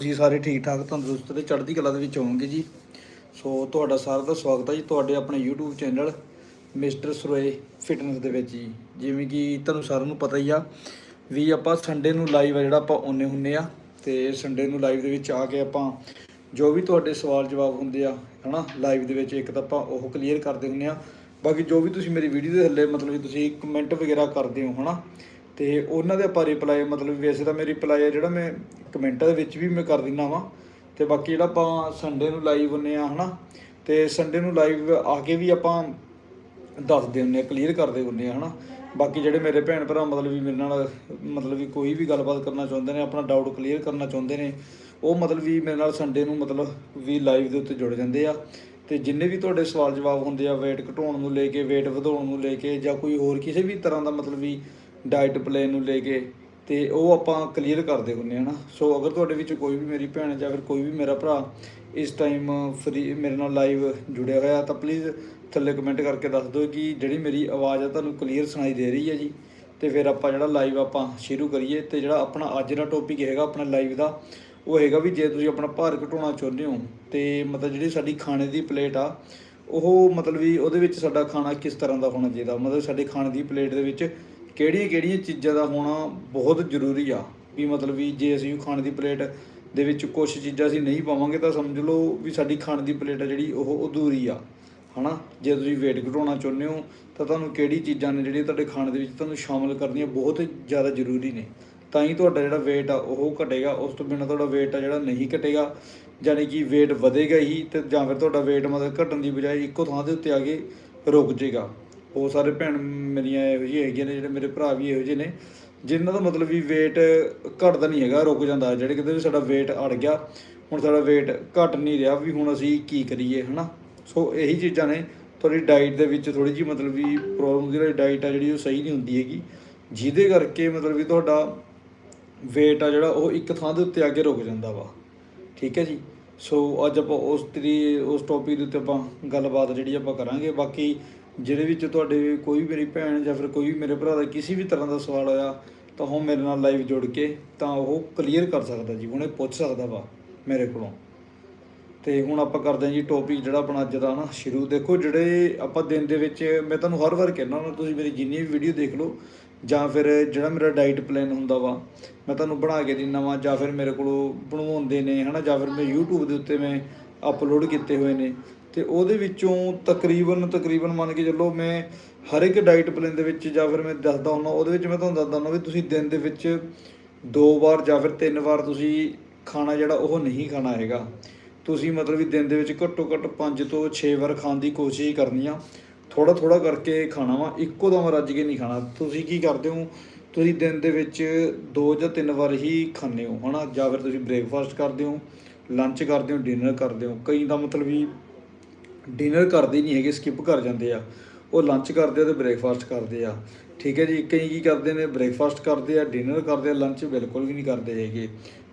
ਤੁਸੀਂ ਸਾਰੇ ਠੀਕ ਠਾਕ ਤੰਦਰੁਸਤ ਤੇ ਚੜ੍ਹਦੀ ਕਲਾ ਦੇ ਵਿੱਚ ਹੋਵੋਗੇ ਜੀ। ਸੋ ਤੁਹਾਡਾ ਸਾਰਿਆਂ ਦਾ ਸਵਾਗਤ ਹੈ ਜੀ ਤੁਹਾਡੇ ਆਪਣੇ YouTube channel mister Saroye fitness ਦੇ ਵਿੱਚ ਜੀ। ਜਿਵੇਂ ਕਿ ਤੁਹਾਨੂੰ ਸਾਰਿਆਂ ਨੂੰ ਪਤਾ ਹੀ ਆ ਵੀ ਆਪਾਂ ਸੰਡੇ ਨੂੰ ਲਾਈਵ ਆ ਜਿਹੜਾ ਆਪਾਂ ਆਉਂਦੇ ਹੁੰਨੇ ਆ ਤੇ ਸੰਡੇ ਨੂੰ ਲਾਈਵ ਦੇ ਵਿੱਚ ਆ ਕੇ ਆਪਾਂ ਜੋ ਵੀ ਤੁਹਾਡੇ ਸਵਾਲ ਜਵਾਬ ਹੁੰਦੇ ਆ, ਹਨਾ ਲਾਈਵ ਦੇ ਵਿੱਚ ਇੱਕ ਤਾਂ ਆਪਾਂ ਉਹ ਕਲੀਅਰ ਕਰਦੇ ਹੁੰਨੇ ਆ। ਬਾਕੀ ਜੋ ਵੀ ਤੁਸੀਂ ਮੇਰੀ ਵੀਡੀਓ ਦੇ ਥੱਲੇ ਮਤਲਬ ਕਿ ਤੁਸੀਂ ਕਮੈਂਟ ਵਗੈਰਾ ਕਰਦੇ ਹੋ, ਹਨਾ ਤੇ ਉਹਨਾਂ ਦੇ ਆਪਾਂ ਰਿਪਲਾਈ ਮਤਲਬ ਵੈਸੇ ਤਾਂ ਮੇਰੀ ਰਿਪਲਾਈ ਹੈ ਜਿਹੜਾ ਮੈਂ ਕਮੈਂਟਾਂ ਦੇ ਵਿੱਚ ਵੀ ਮੈਂ ਕਰ ਦਿੰਦਾ ਵਾਂ। ਤੇ ਬਾਕੀ ਜਿਹੜਾ ਆਪਾਂ ਸੰਡੇ ਨੂੰ ਲਾਈਵ ਹੁੰਨੇ ਆ, ਹਨਾ? ਤੇ ਸੰਡੇ ਨੂੰ ਲਾਈਵ ਆ ਕੇ ਵੀ ਆਪਾਂ ਦੱਸਦੇ ਹੁੰਨੇ ਆ ਕਲੀਅਰ ਕਰਦੇ ਹੁੰਨੇ ਆ, ਹਨਾ? ਬਾਕੀ ਜਿਹੜੇ ਮੇਰੇ ਭੈਣ ਭਰਾ, ਮਤਲਬ ਵੀ ਮੇਰੇ ਨਾਲ, ਮਤਲਬ ਵੀ ਕੋਈ ਵੀ ਗੱਲਬਾਤ ਕਰਨਾ ਚਾਹੁੰਦੇ ਨੇ, ਆਪਣਾ ਡਾਊਟ ਕਲੀਅਰ ਕਰਨਾ ਚਾਹੁੰਦੇ ਨੇ, ਉਹ ਮਤਲਬ ਵੀ ਮੇਰੇ ਨਾਲ ਸੰਡੇ ਨੂੰ ਮਤਲਬ ਵੀ ਲਾਈਵ ਦੇ ਉੱਤੇ ਜੁੜ ਜਾਂਦੇ ਆ। ਤੇ ਜਿੰਨੇ ਵੀ ਤੁਹਾਡੇ ਸਵਾਲ ਜਵਾਬ ਹੁੰਦੇ ਆ, weight ਘਟਾਉਣ ਨੂੰ ਲੈ ਕੇ, weight ਵਧਾਉਣ ਨੂੰ ਲੈ ਕੇ, ਜਾਂ ਕੋਈ ਹੋਰ ਕਿਸੇ ਵੀ ਤਰ੍ਹਾਂ ਦਾ ਮਤਲਬ ਵੀ ਡਾਈਟ ਪਲਾਨ ਨੂੰ ਲੈ ਕੇ ਤੇ ਉਹ ਆਪਾਂ ਕਲੀਅਰ ਕਰਦੇ ਹੁੰਨੇ ਆ ਨਾ। ਸੋ ਅਗਰ ਤੁਹਾਡੇ ਵਿੱਚ ਕੋਈ ਵੀ ਮੇਰੀ ਭੈਣ ਜਾਂ ਫਿਰ ਕੋਈ ਵੀ ਮੇਰਾ ਭਰਾ ਇਸ ਟਾਈਮ ਫਰੀ ਮੇਰੇ ਨਾਲ ਲਾਈਵ ਜੁੜਿਆ ਹੋਇਆ ਤਾਂ ਪਲੀਜ਼ ਥੱਲੇ ਕਮੈਂਟ ਕਰਕੇ ਦੱਸ ਦਿਓ ਕਿ ਜਿਹੜੀ ਮੇਰੀ ਆਵਾਜ਼ ਆ ਤੁਹਾਨੂੰ ਕਲੀਅਰ ਸੁਣਾਈ ਦੇ ਰਹੀ ਹੈ ਜੀ। ਤੇ ਫਿਰ ਆਪਾਂ ਜਿਹੜਾ ਲਾਈਵ ਆਪਾਂ ਸ਼ੁਰੂ ਕਰੀਏ ਤੇ ਜਿਹੜਾ ਆਪਣਾ ਅੱਜ ਦਾ ਟੌਪਿਕ ਹੈਗਾ, ਆਪਣਾ ਲਾਈਵ ਦਾ, ਉਹ ਹੈਗਾ ਵੀ ਜੇ ਤੁਸੀਂ ਆਪਣਾ ਭਾਰ ਘਟਾਉਣਾ ਚਾਹੁੰਦੇ ਹੋ ਤੇ ਮਤਲਬ ਜਿਹੜੀ ਸਾਡੀ ਖਾਣੇ ਦੀ ਪਲੇਟ ਆ, ਉਹ ਮਤਲਬ ਵੀ ਉਹਦੇ ਵਿੱਚ ਸਾਡਾ ਖਾਣਾ ਕਿਸ ਤਰ੍ਹਾਂ ਦਾ ਹੋਣਾ ਚਾਹੀਦਾ? ਮਤਲਬ ਸਾਡੇ ਖਾਣੇ ਦੀ ਪਲੇਟ ਦੇ ਵਿੱਚ ਕਿਹੜੀਆਂ ਕਿਹੜੀਆਂ ਚੀਜ਼ਾਂ ਦਾ ਹੋਣਾ ਬਹੁਤ ਜ਼ਰੂਰੀ ਆ, ਵੀ ਮਤਲਬ ਵੀ ਜੇ ਅਸੀਂ ਖਾਣ ਦੀ ਪਲੇਟ ਦੇ ਵਿੱਚ ਕੁਝ ਚੀਜ਼ਾਂ ਅਸੀਂ ਨਹੀਂ ਪਾਵਾਂਗੇ ਤਾਂ ਸਮਝ ਲਓ ਵੀ ਸਾਡੀ ਖਾਣ ਦੀ ਪਲੇਟ ਆ ਜਿਹੜੀ ਉਹ ਅਧੂਰੀ ਆ, ਹਨਾ? ਜੇ ਤੁਸੀਂ weight ਘਟਾਉਣਾ ਚਾਹੁੰਦੇ ਹੋ ਤਾਂ ਤੁਹਾਨੂੰ ਕਿਹੜੀ ਚੀਜ਼ਾਂ ਨੇ ਜਿਹੜੀਆਂ ਤੁਹਾਡੇ ਖਾਣ ਦੇ ਵਿੱਚ ਤੁਹਾਨੂੰ ਸ਼ਾਮਲ ਕਰਨੀਆਂ ਬਹੁਤ ਜ਼ਿਆਦਾ ਜ਼ਰੂਰੀ ਨੇ। ਤਾਂ ਹੀ ਤੁਹਾਡਾ ਜਿਹੜਾ weight ਆ ਉਹ ਘਟੇਗਾ, ਉਸ ਤੋਂ ਬਿਨਾਂ ਤੁਹਾਡਾ weight ਆ ਜਿਹੜਾ ਨਹੀਂ ਘਟੇਗਾ। ਯਾਨੀ ਕਿ weight ਵਧੇਗਾ ਹੀ ਤੇ ਜਾਂ ਫਿਰ ਤੁਹਾਡਾ weight ਮਤਲਬ ਘਟਣ ਦੀ ਬਜਾਏ ਇੱਕੋ ਥਾਂ ਦੇ ਉੱਤੇ ਆ ਕੇ ਰੁਕ ਜਾਏਗਾ ਬਹੁਤ ਸਾਰੇ ਭੈਣ ਮੇਰੀਆਂ ਇਹੋ ਜਿਹੇ ਹੈਗੀਆਂ ਨੇ, ਜਿਹੜੇ ਮੇਰੇ ਭਰਾ ਵੀ ਇਹੋ ਜਿਹੇ ਨੇ, ਜਿਨ੍ਹਾਂ ਦਾ ਮਤਲਬ ਵੀ weight ਘਟਦਾ ਨਹੀਂ ਹੈਗਾ, ਰੁਕ ਜਾਂਦਾ। ਜਿਹੜੇ ਕਹਿੰਦੇ ਵੀ ਸਾਡਾ weight ਅੜ ਗਿਆ, ਹੁਣ ਸਾਡਾ weight ਘਟ ਨਹੀਂ ਰਿਹਾ, ਵੀ ਹੁਣ ਅਸੀਂ ਕੀ ਕਰੀਏ, ਹਨਾ? ਸੋ ਇਹੀ ਚੀਜ਼ਾਂ ਨੇ। ਤੁਹਾਡੀ ਡਾਈਟ ਦੇ ਵਿੱਚ ਥੋੜੀ ਜਿਹੀ ਮਤਲਬ ਵੀ ਪ੍ਰੋਬਲਮ ਜਿਹੜੀ ਡਾਈਟ ਆ ਜਿਹੜੀ ਉਹ ਸਹੀ ਨਹੀਂ ਹੁੰਦੀ ਹੈਗੀ। ਜਿਹਦੇ ਕਰਕੇ ਮਤਲਬ ਵੀ ਤੁਹਾਡਾ weight ਆ ਜਿਹੜਾ, ਉਹ ਇੱਕ ਥਾਂ ਦੇ ਉੱਤੇ ਆ ਕੇ ਰੁਕ ਜਾਂਦਾ ਵਾ। ਠੀਕ ਹੈ ਜੀ? ਸੋ ਅੱਜ ਆਪਾਂ ਉਸ ਤਰੀ, ਉਸ ਟੌਪਿਕ ਦੇ ਉੱਤੇ ਆਪਾਂ ਗੱਲਬਾਤ ਜਿਹੜੀ ਆਪਾਂ ਕਰਾਂਗੇ। ਬਾਕੀ ਜਿਹਦੇ ਵਿੱਚ ਤੁਹਾਡੇ ਕੋਈ ਮੇਰੀ ਭੈਣ ਜਾਂ ਫਿਰ ਕੋਈ ਵੀ ਮੇਰੇ ਭਰਾ ਦਾ ਕਿਸੇ ਵੀ ਤਰ੍ਹਾਂ ਦਾ ਸਵਾਲ ਹੋਇਆ ਤਾਂ ਉਹ ਮੇਰੇ ਨਾਲ ਲਾਈਵ ਜੁੜ ਕੇ ਤਾਂ ਉਹ ਕਲੀਅਰ ਕਰ ਸਕਦਾ ਜੀ, ਉਹਨੇ ਪੁੱਛ ਸਕਦਾ ਵਾ ਮੇਰੇ ਕੋਲੋਂ। ਤੇ ਹੁਣ ਆਪਾਂ ਕਰਦੇ ਹਾਂ ਜੀ ਟੌਪਿਕ ਜਿਹੜਾ ਆਪਣਾ ਅੱਜ ਦਾ ਨਾ ਸ਼ੁਰੂ। ਦੇਖੋ ਜਿਹੜੇ ਆਪਾਂ ਦਿਨ ਦੇ ਵਿੱਚ, ਮੈਂ ਤੁਹਾਨੂੰ ਹਰ ਵਾਰ ਕਹਿੰਦਾ ਹਾਂ ਤੁਸੀਂ ਮੇਰੀ ਜਿੰਨੀ ਵੀ ਵੀਡੀਓ ਦੇਖ ਲਓ, ਜਾਂ ਫਿਰ ਜਿਹੜਾ ਮੇਰਾ ਡਾਈਟ ਪਲਾਨ ਹੁੰਦਾ ਵਾ, ਮੈਂ ਤੁਹਾਨੂੰ ਬਣਾ ਕੇ ਦਿੰਦਾ ਵਾਂ, ਜਾਂ ਫਿਰ ਮੇਰੇ ਕੋਲੋਂ ਬਣਵਾਉਂਦੇ ਨੇ, ਹਨਾ, ਜਾਂ ਫਿਰ ਮੈਂ YouTube ਦੇ ਉੱਤੇ ਮੈਂ ਅਪਲੋਡ ਕੀਤੇ ਹੋਏ ਨੇ। ਤੇ ਉਹਦੇ ਵਿੱਚੋਂ ਤਕਰੀਬਨ ਤਕਰੀਬਨ ਮੰਨ ਕੇ ਚੱਲੋ ਮੈਂ ਹਰ ਇੱਕ ਡਾਈਟ ਪਲਾਨ ਦੇ ਵਿੱਚ ਜਾਂ ਫਿਰ ਮੈਂ ਦੱਸਦਾ ਹੁੰਦਾ, ਉਹਦੇ ਵਿੱਚ ਮੈਂ ਤੁਹਾਨੂੰ ਦੱਸਦਾ ਹੁੰਦਾ ਵੀ ਤੁਸੀਂ ਦਿਨ ਦੇ ਵਿੱਚ ਦੋ ਵਾਰ ਜਾਂ ਫਿਰ ਤਿੰਨ ਵਾਰ ਤੁਸੀਂ ਖਾਣਾ ਜਿਹੜਾ ਉਹ ਨਹੀਂ ਖਾਣਾ ਹੈਗਾ। ਤੁਸੀਂ ਮਤਲਬ ਵੀ ਦਿਨ ਦੇ ਵਿੱਚ ਘੱਟੋ ਘੱਟ 5 ਤੋਂ 6 ਵਾਰ ਖਾਣ ਦੀ ਕੋਸ਼ਿਸ਼ ਕਰਨੀ ਆ। ਥੋੜਾ ਥੋੜਾ ਕਰਕੇ ਖਾਣਾ ਵਾ, ਇੱਕੋ ਦਮ ਰੱਜ ਕੇ ਨਹੀਂ ਖਾਣਾ। ਤੁਸੀਂ ਕੀ ਕਰਦੇ ਹੋ? ਤੁਸੀਂ ਦਿਨ ਦੇ ਵਿੱਚ ਦੋ ਜਾਂ ਤਿੰਨ ਵਾਰ ਹੀ ਖਾਂਦੇ ਹੋ, ਹਨਾ? ਜਾਂ ਫਿਰ ਤੁਸੀਂ ਬ੍ਰੇਕਫਾਸਟ ਕਰਦੇ ਹੋ। ਲੰਚ ਕਰਦੇ ਹੋ ਡਿਨਰ ਕਰਦੇ ਹੋ, ਕਈ ਦਾ ਮਤਲਬ ਵੀ ਡਿਨਰ ਕਰਦੇ ਨਹੀਂ ਹੈਗੇ ਸਕਿਪ ਕਰ ਜਾਂਦੇ ਆ। ਉਹ ਲੰਚ ਕਰਦੇ ਆ ਤੇ ਬ੍ਰੇਕਫਾਸਟ ਕਰਦੇ ਆ। ਠੀਕ ਹੈ ਜੀ, ਕਈ ਕੀ ਕਰਦੇ ਨੇ ਬ੍ਰੇਕਫਾਸਟ ਕਰਦੇ ਆ ਡਿਨਰ ਕਰਦੇ ਆ ਲੰਚ ਬਿਲਕੁਲ ਵੀ ਨਹੀਂ ਕਰਦੇ ਹੈਗੇ।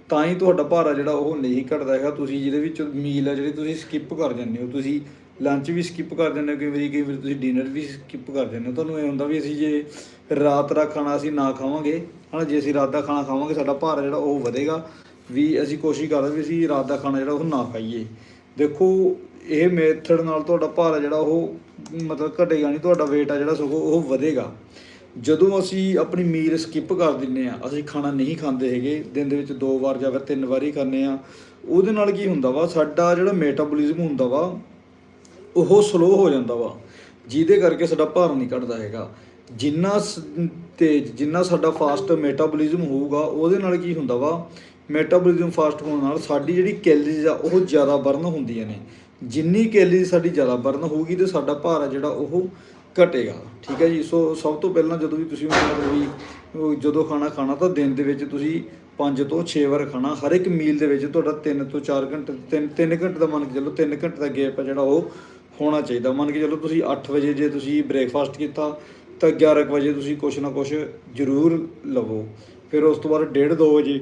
ਤਾਂ ਹੀ ਤੁਹਾਡਾ ਭਾਰਾ ਜਿਹੜਾ ਉਹ ਨਹੀਂ ਘਟਦਾ ਹੈਗਾ। ਤੁਸੀਂ ਜਿਹਦੇ ਵਿੱਚ ਮੀਲ ਆ, ਜਿਹੜੀ ਤੁਸੀਂ ਸਕਿਪ ਕਰ ਜਾਂਦੇ ਹੋ, ਤੁਸੀਂ ਲੰਚ ਵੀ ਸਕਿਪ ਕਰ ਜਾਂਦੇ ਹੋ, ਕਈ ਵਾਰੀ ਕਈ ਵਾਰੀ ਤੁਸੀਂ ਡਿਨਰ ਵੀ ਸਕਿਪ ਕਰ ਜਾਂਦੇ ਹੋ। ਤੁਹਾਨੂੰ ਇਹ ਹੁੰਦਾ ਵੀ ਅਸੀਂ ਜੇ ਰਾਤ ਦਾ ਖਾਣਾ ਅਸੀਂ ਨਾ ਖਾਵਾਂਗੇ, ਹਨਾ, ਜੇ ਅਸੀਂ ਰਾਤ ਦਾ ਖਾਣਾ ਖਾਵਾਂਗੇ, ਸਾਡਾ ਭਾਰਾ ਜਿਹੜਾ ਉਹ ਵਧੇਗਾ। ਵੀ ਅਸੀਂ ਕੋਸ਼ਿਸ਼ ਕਰਦੇ ਵੀ ਅਸੀਂ ਰਾਤ ਦਾ ਖਾਣਾ ਜਿਹੜਾ ਉਹ ਨਾ ਖਾਈਏ। ਦੇਖੋ, ਇਹ ਮੇਥਡ ਨਾਲ ਤੁਹਾਡਾ ਭਾਰਾ ਜਿਹੜਾ ਉਹ ਮਤਲਬ ਘਟੇਗਾ ਨਹੀਂ, ਤੁਹਾਡਾ weight ਆ ਜਿਹੜਾ ਸਗੋਂ ਉਹ ਵਧੇਗਾ। ਜਦੋਂ ਅਸੀਂ ਆਪਣੀ ਮੀਲ ਸਕਿਪ ਕਰ ਦਿੰਨੇ ਆ ਅਸੀਂ ਖਾਣਾ ਨਹੀਂ ਖਾਂਦੇ ਹੈਗੇ, ਦਿਨ ਦੇ ਵਿੱਚ ਦੋ ਵਾਰ ਜਾਂ ਫਿਰ ਤਿੰਨ ਵਾਰੀ ਖਾਂਦੇ ਆ ਉਹਦੇ ਨਾਲ ਕੀ ਹੁੰਦਾ ਵਾ, ਸਾਡਾ ਜਿਹੜਾ ਮੈਟਾਬੋਲਿਜ਼ਮ ਹੁੰਦਾ ਵਾ, ਉਹ ਸਲੋ ਹੋ ਜਾਂਦਾ ਵਾ, ਜਿਹਦੇ ਕਰਕੇ ਸਾਡਾ ਭਾਰ ਨਹੀਂ ਘਟਦਾ ਹੈਗਾ। ਜਿੰਨਾ ਸ- ਤੇਜ਼, ਜਿੰਨਾ ਸਾਡਾ ਫਾਸਟ ਮੈਟਾਬੋਲਿਜ਼ਮ ਹੋਊਗਾ, ਉਹਦੇ ਨਾਲ ਕੀ ਹੁੰਦਾ ਵਾ ਮੈਟਾਬੋਲਿਜ਼ਮ ਫਾਸਟ ਹੋਣ ਨਾਲ ਸਾਡੀ ਜਿਹੜੀ ਕੈਲਰੀਜ਼ ਆ ਉਹ ਜ਼ਿਆਦਾ ਬਰਨ ਹੁੰਦੀਆਂ ਨੇ। ਜਿੰਨੀ ਕੈਲਰੀਜ਼ ਸਾਡੀ ਜ਼ਿਆਦਾ ਬਰਨ ਹੋਊਗੀ ਤੇ ਸਾਡਾ ਭਾਰ ਆ ਜਿਹੜਾ ਉਹ ਘਟੇਗਾ। ਠੀਕ ਹੈ ਜੀ? ਸੋ ਸਭ ਤੋਂ ਪਹਿਲਾਂ ਜਦੋਂ ਵੀ ਤੁਸੀਂ ਮਤਲਬ ਵੀ ਜਦੋਂ ਖਾਣਾ ਖਾਣਾ ਤਾਂ ਦਿਨ ਦੇ ਵਿੱਚ ਤੁਸੀਂ 5 ਤੋਂ 6 ਵਾਰ ਖਾਣਾ। ਹਰ ਇੱਕ ਮੀਲ ਦੇ ਵਿੱਚ ਤੁਹਾਡਾ 3 ਤੋਂ 4 ਘੰਟੇ 3 3 ਘੰਟੇ ਦਾ ਮੰਨ ਕੇ ਚੱਲੋ 3 ਘੰਟੇ ਦਾ ਗੈਪ ਆ ਜਿਹੜਾ ਉਹ ਹੋਣਾ ਚਾਹੀਦਾ। ਮੰਨ ਕੇ ਚੱਲੋ ਤੁਸੀਂ 8 ਵਜੇ ਜੇ ਤੁਸੀਂ ਬ੍ਰੇਕਫਾਸਟ ਕੀਤਾ, ਤਾਂ 11 ਕੁ ਵਜੇ ਤੁਸੀਂ ਕੁਛ ਨਾ ਕੁਛ ਜ਼ਰੂਰ ਲਵੋ। ਫਿਰ ਉਸ ਤੋਂ ਬਾਅਦ 1:30 2 ਵਜੇ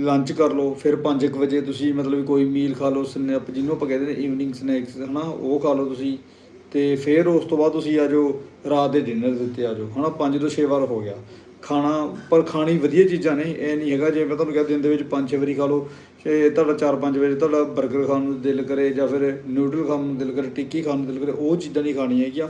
ਲੰਚ ਕਰ ਲਓ, ਫਿਰ 5 ਕੁ ਵਜੇ ਤੁਸੀਂ ਮਤਲਬ ਕੋਈ ਮੀਲ ਖਾ ਲਓ ਸਨੈਪ ਜਿਹਨੂੰ ਆਪਾਂ ਕਹਿੰਦੇ ਨੇ ਈਵਨਿੰਗ ਸਨੈਕਸ ਹਨਾ, ਉਹ ਖਾ ਲਓ ਤੁਸੀਂ। ਤੇ ਫਿਰ ਉਸ ਤੋਂ ਬਾਅਦ ਤੁਸੀਂ ਆ ਜਾਓ, ਰਾਤ ਦੇ ਡਿਨਰ ਦੇ ਉੱਤੇ ਆ ਜਾਓ। ਹਨਾ 5 ਤੋਂ 6 ਵਾਰ ਹੋ ਗਿਆ। ਖਾਣਾ ਪਰ ਖਾਣੀ ਵਧੀਆ ਚੀਜ਼ਾਂ ਨੇ, ਇਹ ਨਹੀਂ ਹੈਗਾ, ਜੇ ਮੈਂ ਤੁਹਾਨੂੰ ਕਿਹਾ ਦਿਨ ਦੇ ਵਿੱਚ 5-6 ਵਾਰੀ ਖਾ ਲਓ, ਤੇ ਤੁਹਾਡਾ 4-5 ਵਜੇ ਤੁਹਾਡਾ 버ਗਰ ਖਾਣ ਨੂੰ ਦਿਲ ਕਰੇ ਜਾਂ ਫਿਰ ਨਿਊਡਲ ਖਾਣ ਨੂੰ ਦਿਲ ਕਰੇ, ਟਿੱਕੀ ਖਾਣ ਨੂੰ ਦਿਲ ਕਰੇ, ਉਹ ਚੀਜ਼ਾਂ ਨਹੀਂ ਖਾਣੀਆਂ ਹੈਗੀਆਂ।